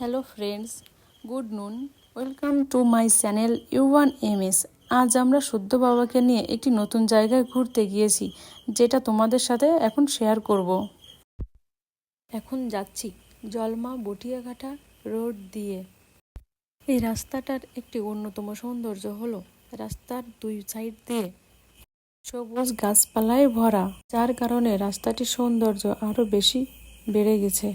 Hello friends good noon welcome to my channel U one M S আজ আমরা শুদ্ধ বাবাকে নিয়ে একটি নতুন জায়গায় ঘুরতে গিয়েছি, যেটা তোমাদের সাথে এখন শেয়ার করব। এখন যাচ্ছি জলমা বটিয়াঘাটা রোড দিয়ে। এই রাস্তাটার একটি অন্যতম সৌন্দর্য হলো রাস্তার দুই সাইড দিয়ে সবুজ গাছপালায় ভরা, যার কারণে রাস্তাটির সৌন্দর্য আরও বেশি বেড়ে গেছে।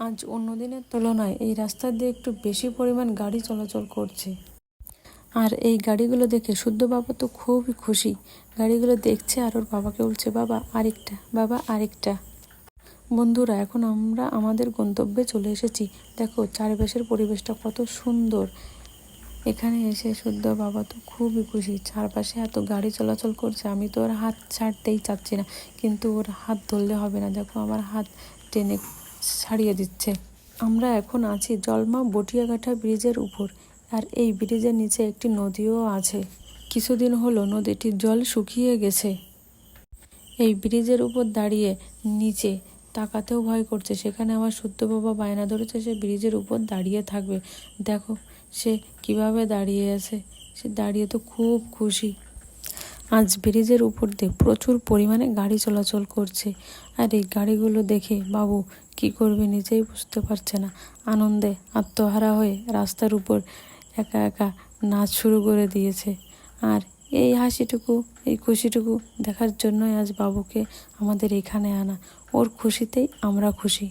আজ অন্য দিনের তুলনায় এই রাস্তা দিয়ে একটু বেশি পরিমাণ গাড়ি চলাচল করছে। আর এই গাড়িগুলো দেখে শুদ্ধ বাবা তো খুবই খুশি। গাড়িগুলো দেখছে আর ওর বাবাকে বলছে, বাবা, আরেকটা বাবা, আরেকটা। বন্ধুরা, এখন আমরা আমাদের গন্তব্যে চলে এসেছি। দেখো, চারপাশের পরিবেশটা কত সুন্দর। এখানে এসে শুদ্ধ বাবা তো খুবই খুশি। চারপাশে এত গাড়ি চলাচল করছে, আমি তো ওর হাত ছাড়তেই চাচ্ছি না। কিন্তু ওর হাত ধরলে হবে না। দেখো, আমার হাত টেনে ছাড়িয়ে দিচ্ছে। আমরা এখন আছি জলমা বটিয়াঘাটা ব্রিজের উপর, আর এই ব্রিজের নিচে একটি নদীও আছে। কিছুদিন হলো নদীটির জল শুকিয়ে গেছে। এই ব্রিজের উপর দাঁড়িয়ে নিচে তাকাতেও ভয় করছে। সেখানে আমার শুদ্ধ বাবা বায়না ধরেছে, সে ব্রিজের উপর দাঁড়িয়ে থাকবে। দেখো সে কীভাবে দাঁড়িয়ে আছে। সে দাঁড়িয়ে তো খুব খুশি। আজ ব্রিজের উপর দিয়ে প্রচুর পরিমাণে গাড়ি চলাচল করছে। আর এই গাড়িগুলো দেখে বাবু কি করবে নিজেই বুঝতে পারছে না। আনন্দে আত্মহারা হয়ে রাস্তার উপর একা একা নাচ শুরু করে দিয়েছে। আর এই হাসিটুকু, এই খুশিটুকু দেখার জন্যই আজ বাবুকে আমাদের এখানে আনা। ওর খুশিতেই আমরা খুশি।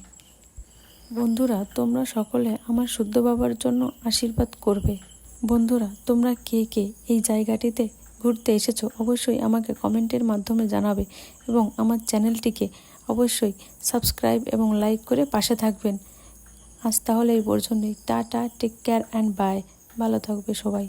বন্ধুরা, তোমরা সকলে আমার শুদ্ধ বাবার জন্য আশীর্বাদ করবে। বন্ধুরা, তোমরা কে কে এই জায়গাটিতে ঘুরতে এসেছ, অবশ্যই আমাকে কমেন্টের মাধ্যমে জানাবে এবং আমার চ্যানেলটিকে অবশ্যই সাবস্ক্রাইব এবং লাইক করে পাশে থাকবেন। আজ তাহলে এই পর্যন্তই। Tata, take care and bye. ভালো থাকবে সবাই।